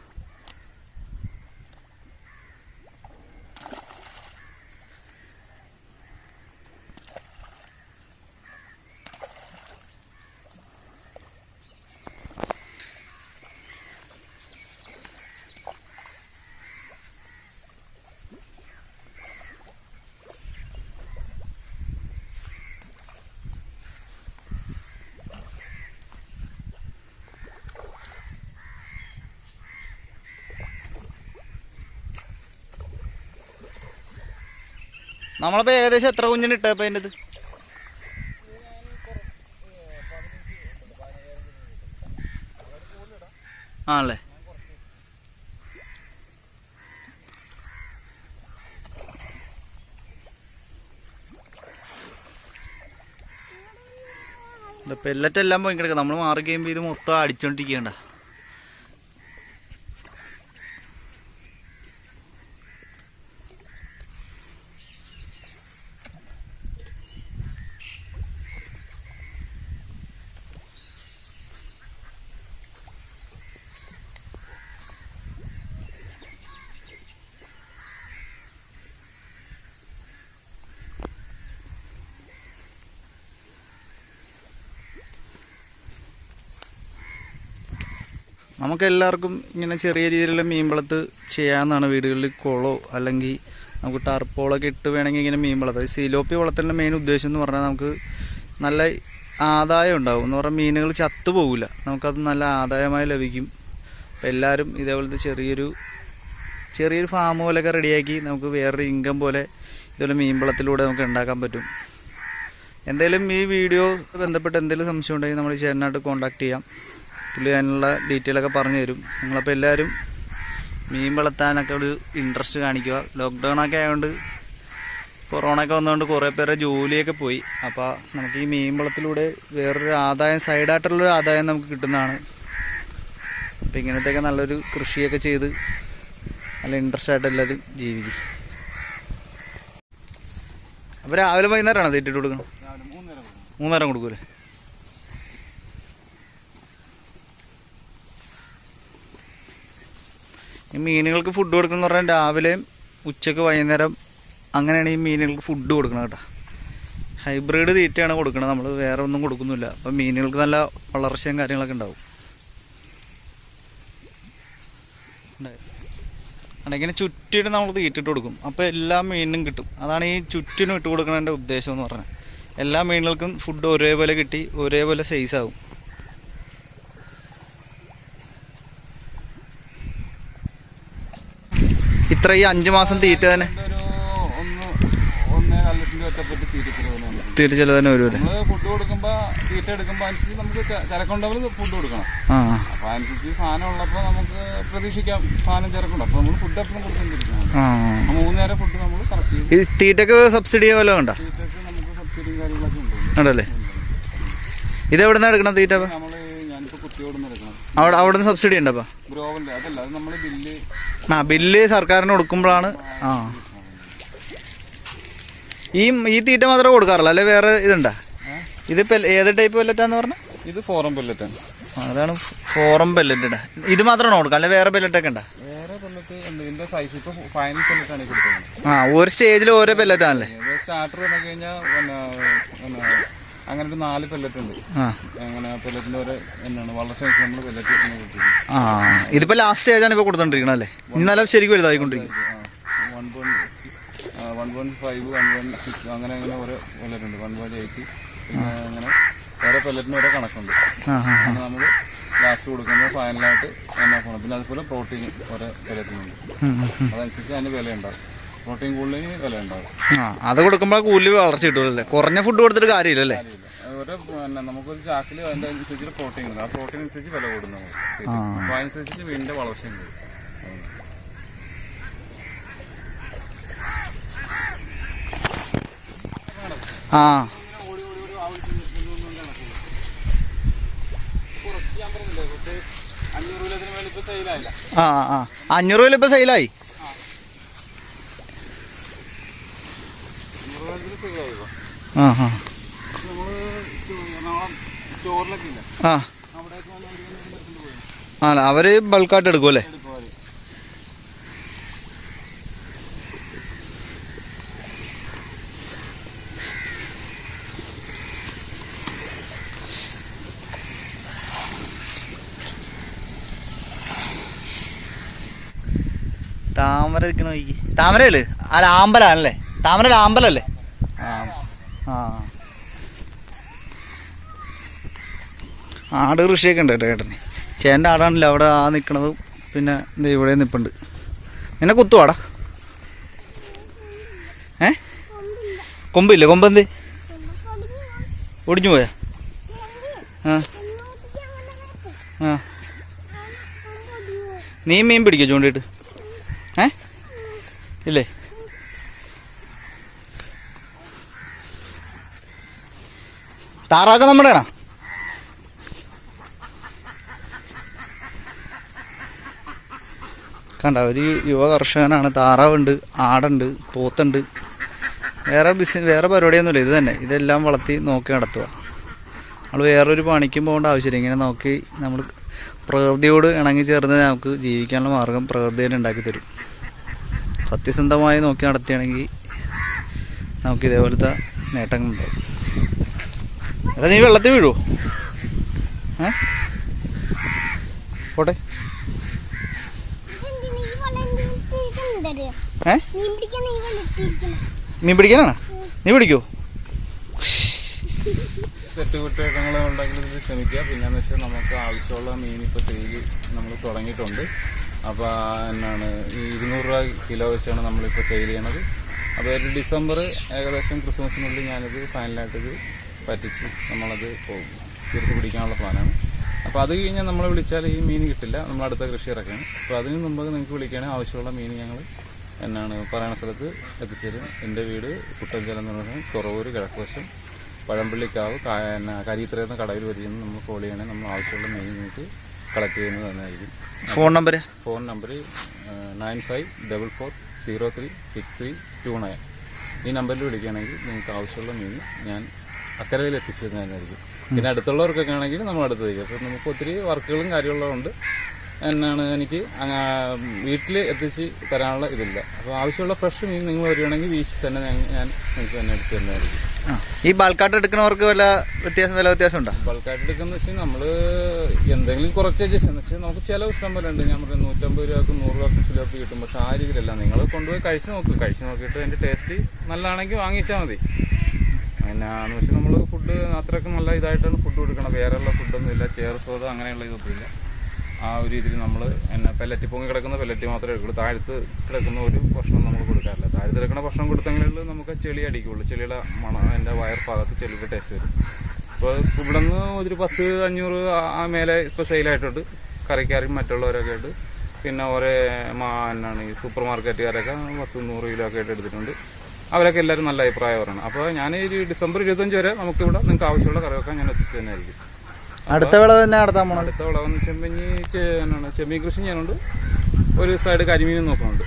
Speaker 1: നമ്മളിപ്പോ ഏകദേശം എത്ര കുഞ്ഞിന് ഇട്ടപ്പോ അതിന്റെ ആണല്ലേ? പെല്ലറ്റ് എല്ലാം പോയി കിടക്കുക നമ്മൾ മാറി കഴിയുമ്പോൾ ഇത് മൊത്തം അടിച്ചോണ്ടിരിക്കണ്ട നമുക്ക് എല്ലാവർക്കും ഇങ്ങനെ ചെറിയ രീതിയിലുള്ള മീൻ വളർത്ത് ചെയ്യാവുന്നതാണ്. വീടുകളിൽ കുളോ അല്ലെങ്കിൽ നമുക്ക് ടർപ്പോളൊക്കെ ഇട്ട് വേണമെങ്കിൽ ഇങ്ങനെ മീൻ വളർത്താം സിലോപ്പി വളർത്തലിന്റെ മെയിൻ ഉദ്ദേശം എന്ന് പറഞ്ഞാൽ നമുക്ക് നല്ല ആദായം ഉണ്ടാവും. എന്ന് പറഞ്ഞാൽ മീനുകൾ ചത്തു പോകില്ല നമുക്കത് നല്ല ആദായമായി ലഭിക്കും. അപ്പോൾ എല്ലാവരും ഇതേപോലത്തെ ചെറിയൊരു ചെറിയൊരു ഫാം പോലെയൊക്കെ റെഡിയാക്കി നമുക്ക് വേറൊരു ഇൻകം പോലെ ഇതുപോലെ മീൻ വളത്തിലൂടെ നമുക്ക് ഉണ്ടാക്കാൻ പറ്റും. എന്തെങ്കിലും ഈ വീഡിയോ ബന്ധപ്പെട്ട് എന്തെങ്കിലും സംശയം ഉണ്ടെങ്കിൽ നമ്മൾ ചേട്ടനായിട്ട് കോൺടാക്ട് ചെയ്യാം. ഇതിൽ അതിനുള്ള ഡീറ്റെയിൽ ഒക്കെ പറഞ്ഞു തരും. നിങ്ങളപ്പോൾ എല്ലാവരും മീൻ വളർത്താനൊക്കെ ഒരു ഇൻട്രസ്റ്റ് കാണിക്കുക. ലോക്ക്ഡൗൺ ഒക്കെ ആയതുകൊണ്ട് കൊറോണ ഒക്കെ വന്നതുകൊണ്ട് കുറേ പേരുടെ ജോലിയൊക്കെ പോയി. അപ്പോൾ നമുക്ക് ഈ മീൻ വളത്തിലൂടെ വേറൊരു ആദായം സൈഡായിട്ടുള്ളൊരു ആദായം നമുക്ക് കിട്ടുന്നതാണ്. അപ്പോൾ ഇങ്ങനത്തെയൊക്കെ നല്ലൊരു കൃഷിയൊക്കെ ചെയ്ത് നല്ല ഇൻട്രസ്റ്റ് ആയിട്ട് എല്ലാവരും ജീവിക്കും. അപ്പോൾ രാവിലെ വൈകുന്നേരമാണോ തീറ്റിട്ട് കൊടുക്കണം മൂന്നേരം കൊടുക്കൂലേ? ഈ മീനുകൾക്ക് ഫുഡ് കൊടുക്കുന്ന പറഞ്ഞാൽ രാവിലെയും ഉച്ചയ്ക്ക് വൈകുന്നേരം അങ്ങനെയാണ് ഈ മീനുകൾക്ക് ഫുഡ് കൊടുക്കുന്നത് കേട്ടോ. ഹൈബ്രിഡ് തീറ്റയാണ് കൊടുക്കുന്നത്. നമ്മൾ വേറെ ഒന്നും കൊടുക്കുന്നില്ല. അപ്പം മീനുകൾക്ക് നല്ല വളർച്ചയും കാര്യങ്ങളൊക്കെ ഉണ്ടാവും. അങ്ങനെ ചുറ്റിട്ട് നമ്മൾ തീറ്റിട്ട് കൊടുക്കും. അപ്പോൾ എല്ലാ മീനിനും കിട്ടും. അതാണ് ഈ ചുറ്റിനും ഇട്ട് കൊടുക്കുന്നതിന്റെ ഉദ്ദേശം എന്ന് പറഞ്ഞാൽ എല്ലാ മീനുകൾക്കും ഫുഡ് ഒരേപോലെ കിട്ടി ഒരേപോലെ സൈസ് ഇത്ര ഈ അഞ്ചു മാസം തീറ്റ തന്നെ? തീറ്റ ചെലവ് തന്നെ
Speaker 2: ഒരു ഫുഡ് കൊടുക്കുമ്പോ തീറ്റ എടുക്കുമ്പോ അനുസരിച്ച് നമുക്ക് ചിരക്കുണ്ടെങ്കിൽ ഫുഡ് കൊടുക്കണം.
Speaker 1: ആ.
Speaker 2: അപ്പൊ അനുസരിച്ച് സാധനം ഉള്ളപ്പോ നമുക്ക് പ്രതീക്ഷിക്കാം സാധനം ചിരക്കുണ്ട്. അപ്പൊ നമ്മൾ ഫുഡ് എപ്പോഴും കൊടുത്തോണ്ടിരിക്കണം.
Speaker 1: ആ.
Speaker 2: ആ മൂന്ന് നേരം ഫുഡ് നമ്മൾ കറക്റ്റ്
Speaker 1: തീറ്റക്ക് സബ്സിഡി വല്ലതും ഉണ്ടോ?
Speaker 2: തീറ്റക്ക് നമുക്ക് സബ്സിഡിയും കാര്യങ്ങളൊക്കെ ഉണ്ട്.
Speaker 1: ഉണ്ടല്ലേ? ഇത് എവിടെ നിന്നാണ് എടുക്കണം തീറ്റ അവിടെ അവിടെ നിന്ന് സബ്സിഡി ഉണ്ടോ
Speaker 2: ഗ്രോവല്ലേ അതല്ല അത് നമ്മൾ ബില്ല്
Speaker 1: ആ ബില്ല് സർക്കാരിന് കൊടുക്കുമ്പോഴാണ് ആ. ഈ ഈ തീറ്റ മാത്രമേ കൊടുക്കാറുള്ളൂ അല്ലെ വേറെ ഇതുണ്ടോ? ഇത് ഏത് ടൈപ്പ് പെല്ലറ്റാന്ന് പറഞ്ഞ?
Speaker 2: ഇത് ഫോറം പെല്ലറ്റാണ്
Speaker 1: അതാണ് ഫോറം പെല്ലറ്റ് ഇത് മാത്രമാണ് കൊടുക്കുക അല്ലെ വേറെ പെല്ലറ്റൊക്കെ ഉണ്ടോ? ആ ഒരു സ്റ്റേജിൽ ഓരോ പെല്ലറ്റാണല്ലേ
Speaker 2: സ്റ്റാർട്ടർ കഴിഞ്ഞാൽ അങ്ങനെ ഒരു നാല് പെല്ലറ്റ് ഉണ്ട്. അങ്ങനെ പെല്ലറ്റിന്റെ ഒരു എന്നാണ് വളർച്ച നമ്മൾ പെല്ലറ്റ്
Speaker 1: ആ ഇതിപ്പോ ലാസ്റ്റ് സ്റ്റേജാണ് ഇപ്പൊ കൊടുത്തോണ്ടിരിക്കണം അല്ലേ? ഇനി നല്ല ശരിക്കും വലുതായിക്കൊണ്ടിരിക്കും.
Speaker 2: One point one point five one point six അങ്ങനെ അങ്ങനെ ഓരോ പെല്ലറ്റ് ഉണ്ട്. വൺ പോയിന്റ് എയ്റ്റ് പിന്നെ അങ്ങനെ ഓരോ പെല്ലറ്റിന് ഓരോ കണക്കുണ്ട് നമ്മൾ ലാസ്റ്റ് കൊടുക്കുന്നത് ഫൈനലായിട്ട് പിന്നെ അതുപോലെ പ്രോട്ടീൻ ഓരോ പെല്ലറ്റിനുണ്ട്. അതനുസരിച്ച് അതിന് വില പ്രോട്ടീൻ കൂടുതലിന് വില ഉണ്ടാവും
Speaker 1: ആ അത് കൊടുക്കുമ്പോൾ കൂലി വളർച്ച കിട്ടുമല്ലേ കുറഞ്ഞ ഫുഡ് കൊടുത്തിട്ട് കാര്യമില്ലല്ലേ
Speaker 2: കാര്യമില്ല. ഓരോ പിന്നെ നമുക്കൊരു ചാക്കിൽ അതിന്റെ അനുസരിച്ച് പ്രോട്ടീൻ ഉണ്ട്. ആ പ്രോട്ടീൻ അനുസരിച്ച് വില
Speaker 1: ആ.
Speaker 2: അപ്പൊ അതനുസരിച്ച് വീടിന്റെ വളർച്ചയും കൂടും.
Speaker 1: ആ.
Speaker 2: ഇപ്പൊ
Speaker 1: ആ ആ. അഞ്ഞൂറ് രൂപയിൽ ഇപ്പോൾ സെയിലായി ആ. ആ അവർ ബൾക്കായിട്ട് എടുക്കും അല്ലേ? താമര നിൽക്കണ നോക്കി അല്ല ആമ്പലാണല്ലേ? താമര ആമ്പലല്ലേ?
Speaker 2: ആ.
Speaker 1: ആട് കൃഷിയൊക്കെ ഉണ്ട് കേട്ടോ ചേട്ടന്. ചേട്ടന്റെ ആടാണല്ലോ അവിടെ ആ നിൽക്കണതും പിന്നെ ഇവിടെ നിൽപ്പുണ്ട് നിന്നെ കുത്തുവാടാ. ഏ? കൊമ്പില്ല? കൊമ്പെന്ത് ഒടിഞ്ഞു പോയാ? ആ. ആ. നീ മീൻ പിടിക്കോ ചൂണ്ടിയിട്ട്? ഏ? ഇല്ലേ? താറാക്ക നമ്മുടെ ആണോ കണ്ട ഒരു യുവ കർഷകനാണ് താറാവുണ്ട് ആടുണ്ട് പോത്തുണ്ട്. വേറെ ബിസിനസ് വേറെ പരിപാടിയൊന്നുമില്ല. ഇത് തന്നെ. ഇതെല്ലാം വളർത്തി നോക്കി നടത്തുക. നമ്മൾ വേറൊരു പണിക്കും പോകേണ്ട ആവശ്യമില്ല. ഇങ്ങനെ നോക്കി നമ്മൾ പ്രകൃതിയോട് ഇണങ്ങി ചേർന്ന് നമുക്ക് ജീവിക്കാനുള്ള മാർഗം പ്രകൃതി തന്നെ ഉണ്ടാക്കി തരും. സത്യസന്ധമായി നോക്കി നടത്തുകയാണെങ്കിൽ നമുക്ക് ഇതേപോലത്തെ നേട്ടങ്ങളുണ്ടാവും. എടാ നീ വെള്ളത്തിൽ വീഴുമോ ഏ? പോട്ടെ. ഏ?
Speaker 3: മീൻ
Speaker 1: പിടിക്കാനാണ്? നീ പിടിക്കോ.
Speaker 2: തെറ്റുകുറ്റങ്ങൾ ഉണ്ടെങ്കിൽ ഇത് ക്ഷമിക്കുക. പിന്നെന്ന് വെച്ചാൽ നമുക്ക് ആവശ്യമുള്ള മീൻ ഇപ്പോൾ സെയിൽ നമ്മൾ തുടങ്ങിയിട്ടുണ്ട്. അപ്പോൾ എന്നാണ് ഈ ഇരുന്നൂറ് രൂപ കിലോ വെച്ചാണ് നമ്മളിപ്പോൾ സെയിൽ ചെയ്യണത്. അപ്പോൾ ഒരു ഡിസംബർ ഏകദേശം ക്രിസ്മസിനുള്ളിൽ ഞാനിത് ഫൈനലായിട്ട് ഇത് പറ്റിച്ച് നമ്മളത് തീർത്ത് പിടിക്കാനുള്ള പ്ലാനാണ്. അപ്പോൾ അത് കഴിഞ്ഞാൽ നമ്മൾ വിളിച്ചാൽ ഈ മീൻ കിട്ടില്ല. നമ്മൾ അടുത്ത കൃഷി ഇറക്കണം അപ്പോൾ അതിന് മുമ്പ് നിങ്ങൾക്ക് വിളിക്കുകയാണെങ്കിൽ ആവശ്യമുള്ള മീൻ ഞങ്ങൾ എന്നാണ് പറയുന്ന സ്ഥലത്ത് എത്തിച്ചേരും. എന്റെ വീട് കുട്ടഞ്ചലം എന്ന് പറയുന്നത് തുറവൂർ കിഴക്കുവശം പഴമ്പള്ളിക്കാവ് എന്നാ കരിയിത്രയെന്ന കടയിൽ വരികയെന്ന് നമ്മൾ കോൾ ചെയ്യണമെങ്കിൽ നമ്മൾ ആവശ്യമുള്ള മീൻ നിങ്ങൾക്ക് കളക്ട് ചെയ്യുന്നത് തന്നെയായിരിക്കും.
Speaker 1: Phone number
Speaker 2: phone number nine five double four zero three six three two nine ഈ നമ്പറിൽ വിളിക്കുകയാണെങ്കിൽ നിങ്ങൾക്ക് ആവശ്യമുള്ള മീൻ ഞാൻ അക്കരയിൽ എത്തിച്ചു തന്നെയായിരിക്കും പിന്നെ അടുത്തുള്ളവർക്കൊക്കെ ആണെങ്കിൽ നമ്മൾ അടുത്ത് അപ്പം നമുക്ക് ഒത്തിരി വർക്കുകളും കാര്യങ്ങളും ഉണ്ട്. എന്നാണ് എനിക്ക് വീട്ടിൽ എത്തിച്ച് തരാനുള്ള ഇതില്ല. അപ്പോൾ ആവശ്യമുള്ള ഫ്രഷ് മീൻ നിങ്ങൾ വരികയാണെങ്കിൽ വീശി തന്നെ ഞാൻ- നിങ്ങൾക്ക് തന്നെ എടുത്ത് തരുന്നതായിരിക്കും.
Speaker 1: ഈ ബാൽക്കാട്ട് എടുക്കുന്നവർക്ക് വല്ല വ്യത്യാസം വില വ്യത്യാസം ഉണ്ടോ
Speaker 2: ബൾക്കായിട്ട് എടുക്കുന്ന വെച്ചാൽ നമ്മൾ എന്തെങ്കിലും കുറച്ച് അഡ്ജസ്റ്റ് എന്ന് വെച്ചാൽ നമുക്ക് ചില ഇഷ്ടം പോലെ ഉണ്ട്. ഞാൻ പറയാം നൂറ്റമ്പത് രൂപക്ക് നൂറ് രൂപക്ക് കിലോക്ക് കിട്ടും. പക്ഷെ ആ രീതിയിലല്ല. നിങ്ങൾ കൊണ്ടുപോയി കഴിച്ച് നോക്ക്. കഴിച്ച് നോക്കിയിട്ട് അതിന്റെ ടേസ്റ്റ് നല്ലതാണെങ്കിൽ വാങ്ങിച്ചാൽ മതി. എന്നാന്ന് വെച്ചാൽ നമ്മൾ ഫുഡ് അത്രയ്ക്ക് നല്ല ഇതായിട്ടാണ് ഫുഡ് കൊടുക്കണം വേറെയുള്ള ഫുഡൊന്നും ഇല്ല. ചെയർ സോദ അങ്ങനെയുള്ള ഇതൊന്നും ഇല്ല. ആ ഒരു രീതിയിൽ നമ്മൾ എന്നെ പെല്ലറ്റി പൊങ്ങി കിടക്കുന്ന പെല്ലറ്റി മാത്രമേ എടുക്കുള്ളൂ. താഴ്ത്ത് കിടക്കുന്ന ഒരു ഭക്ഷണം നമ്മൾ കൊടുക്കാറില്ല. താഴ്ത്ത് കിടക്കുന്ന ഭക്ഷണം കൊടുത്തെങ്കിലുള്ള നമുക്ക് ചെളി അടിക്കുള്ളൂ. ചെളിയുടെ മണം അതിന്റെ വയർ ഭാഗത്ത് ചെളിയുടെ ടേസ്റ്റ് വരും. ഇപ്പോൾ ഇവിടെ നിന്ന് ഒരു പത്ത് അഞ്ഞൂറ് ആ- മേലെ ഇപ്പോൾ സെയിലായിട്ടുണ്ട് കറിക്കാരും മറ്റുള്ളവരൊക്കെ ആയിട്ട്. പിന്നെ ഓരോ എന്നാണ് ഈ സൂപ്പർ മാർക്കറ്റുകാരൊക്കെ പത്ത് നൂറ് കിലോ ഒക്കെ ആയിട്ട് എടുത്തിട്ടുണ്ട്. അവരൊക്കെ എല്ലാവരും നല്ല അഭിപ്രായം പറയണം അപ്പോൾ ഞാൻ ഈ ഡിസംബർ ഇരുപത്തഞ്ച് വരെ നമുക്കിവിടെ നിങ്ങൾക്ക് ആവശ്യമുള്ള കറിവെക്കാൻ ഞാൻ എത്തിച്ചു തന്നെയായിരിക്കും.
Speaker 1: അടുത്ത വിളവ് തന്നെ നടത്താൻ പോകണം
Speaker 2: അടുത്ത വിളവെന്ന് ചെമ്മീൻ ചെമ്മീൻ കൃഷി ചെയ്യാനുണ്ട്. ഒരു സൈഡ് കരിമീനും നോക്കുന്നുണ്ട്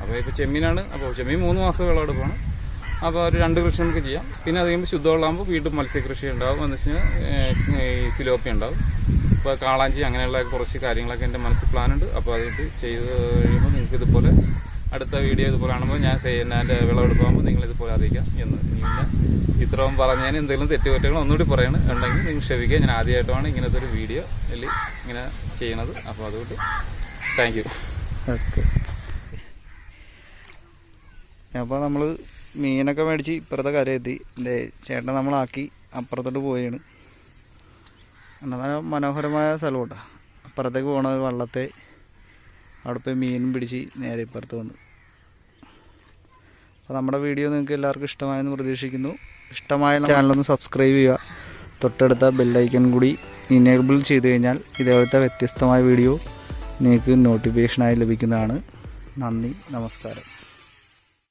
Speaker 2: അപ്പോൾ ഇപ്പോൾ ചെമ്മീനാണ്. അപ്പോൾ ചെമ്മീൻ മൂന്ന് മാസം വിളവെടുപ്പാണ് അപ്പോൾ ഒരു രണ്ട് കൃഷി നമുക്ക് ചെയ്യാം. പിന്നെ അത് കഴിയുമ്പോൾ ശുദ്ധവെള്ളമാകുമ്പോൾ വീണ്ടും മത്സ്യകൃഷി ഉണ്ടാവും. എന്ന് വെച്ച് കഴിഞ്ഞാൽ ഈ സിലോപ്പി ഉണ്ടാവും. ഇപ്പോൾ കാളാഞ്ചി അങ്ങനെയുള്ള കുറച്ച് കാര്യങ്ങളൊക്കെ എന്റെ മനസ്സിൽ പ്ലാനുണ്ട് അപ്പോൾ അതുകൊണ്ട് ചെയ്ത് കഴിയുമ്പോൾ നിങ്ങൾക്ക് ഇതുപോലെ അടുത്ത വീഡിയോ ഇതുപോലെ കാണുമ്പോൾ ഞാൻ എന്റെ വിളവെടുപ്പാകുമ്പോൾ നിങ്ങൾ ഇതുപോലെ അറിയിക്കാം എന്ന്. പിന്നെ ഇത്രയും പറഞ്ഞതിന് എന്തെങ്കിലും തെറ്റുകുറ്റങ്ങൾ ഒന്നുകൂടി പറയണം ഉണ്ടെങ്കിൽ നിങ്ങൾ ക്ഷമിക്കുക. ഞാൻ ആദ്യമായിട്ടാണ് ഇങ്ങനത്തെ ഒരു വീഡിയോ അല്ലെങ്കിൽ ഇങ്ങനെ ചെയ്യണത്. അപ്പോൾ അതുകൊണ്ട് താങ്ക് യു
Speaker 1: ഓക്കെ. അപ്പോൾ നമ്മൾ മീനൊക്കെ മേടിച്ച് ഇപ്പുറത്തെ കരയെത്തി. എന്റെ ചേട്ടൻ നമ്മളാക്കി അപ്പുറത്തോട്ട് പോയാണ് നല്ല മനോഹരമായ സ്ഥലം അപ്പുറത്തേക്ക് പോകണത് വള്ളത്തെ. അവിടെ പോയി മീനും പിടിച്ച് നേരെ ഇപ്പുറത്ത് വന്നു. അപ്പോൾ നമ്മുടെ വീഡിയോ നിങ്ങൾക്ക് എല്ലാവർക്കും ഇഷ്ടമായെന്ന് പ്രതീക്ഷിക്കുന്നു. ഇഷ്ടമായ ചാനലൊന്ന് സബ്സ്ക്രൈബ് ചെയ്യുക. തൊട്ടടുത്ത ബെല്ലൈക്കൺ കൂടി ഇനേബിൾ ചെയ്ത് കഴിഞ്ഞാൽ ഇതേപോലത്തെ വ്യത്യസ്തമായ വീഡിയോ നിങ്ങൾക്ക് നോട്ടിഫിക്കേഷനായി ലഭിക്കുന്നതാണ്. നന്ദി നമസ്കാരം.